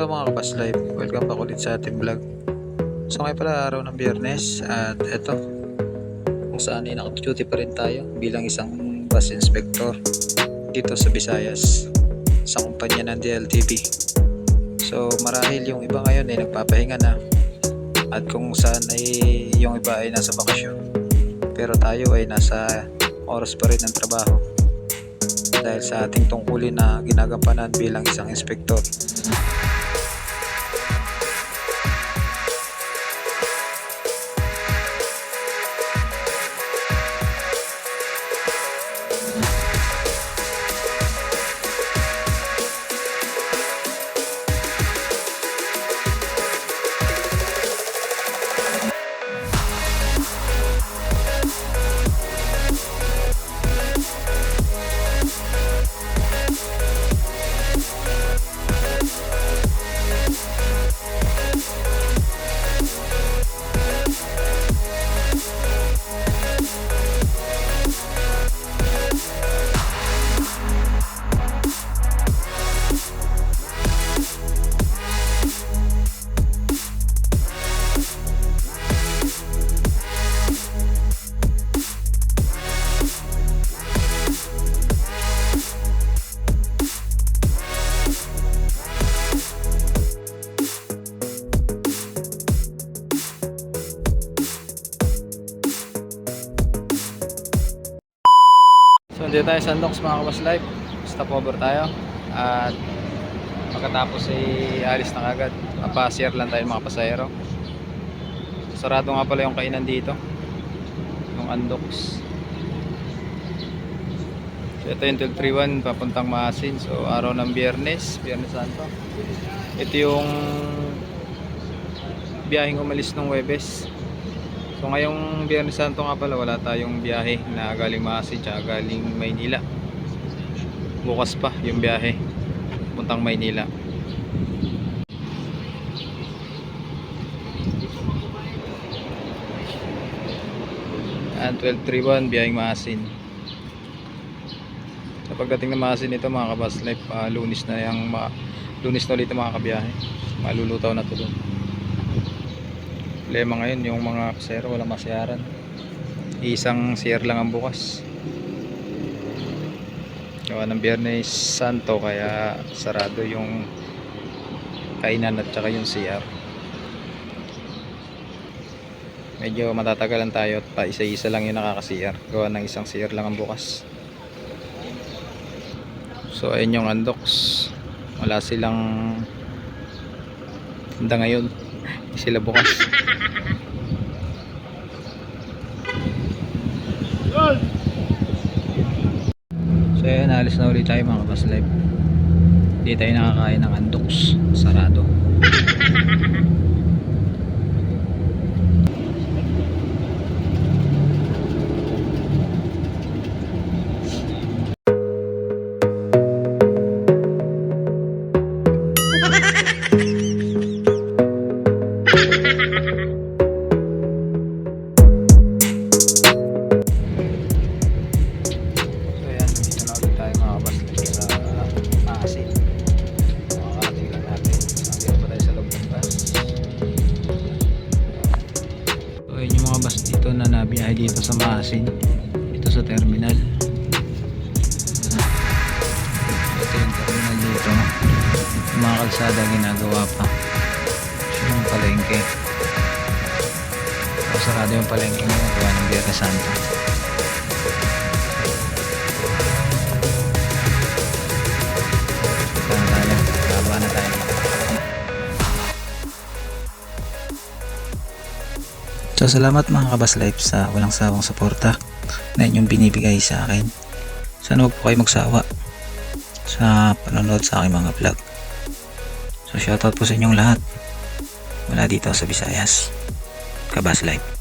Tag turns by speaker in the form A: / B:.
A: Kabas Live. Welcome back ulit sa ating vlog. So ngayon pala araw ng biyernes at eto kung saan ay naka-duty pa rin tayo bilang isang bus inspector dito sa Visayas sa kumpanya ng DLTV. So marahil yung iba ngayon ay nagpapahinga na at kung saan ay yung iba ay nasa bakasyon pero tayo ay nasa oras pa rin ng trabaho dahil sa ating tungkulin na ginagampanan bilang isang inspektor. So, hindi tayo sa Andox mga kabas live. Stopover tayo. At pagkatapos ay alis na kagad. Mapasir lang tayo mga pasahero. Sarado nga pala yung kainan dito. Yung Andox. So, ito yung 1231 papuntang Maasin. So, araw ng Biyernes. Biyernes Santo. Ito yung biyaheng umalis ng Webes. So ngayong Biyernes Santo nga pala wala tayong biyahe na galing Maasin tsaka galing Maynila. Bukas pa yung biyahe puntang Maynila. And 1231 biyaheng Maasin. Sa pagdating ng Maasin ito mga kabas life, ah, lunis na yung lunis na ulit ang mga kabiyahe. Malulutaw na to doon problema ngayon yung mga pasero wala masyaran isang CR lang ang bukas. Gawa ng biyernes santo kaya sarado yung kainan at saka yung CR medyo matatagalan tayo at pa isa-isa lang yung nakaka-CR gawa ng isang CR lang ang bukas. So ayun yung undox wala silang handa ngayon. Sila bukas So ayan, alis na ulit tayo mga kabas live. Hindi tayo nakakain ng andox. Sarado. So dito sa Maasin. Dito sa terminal. Ito yung terminal dito. Mga kalsada ginagawa pa. Ito yung palengke. Sarado yung palengke ngayon gawa ng Biyernes Santo. So salamat mga kabas life sa walang sawang suporta na inyong binibigay sa akin. Sana huwag po kayo magsawa sa panonood sa aking mga vlog. So shoutout po sa inyong lahat. Mula dito sa Visayas. Kabas life.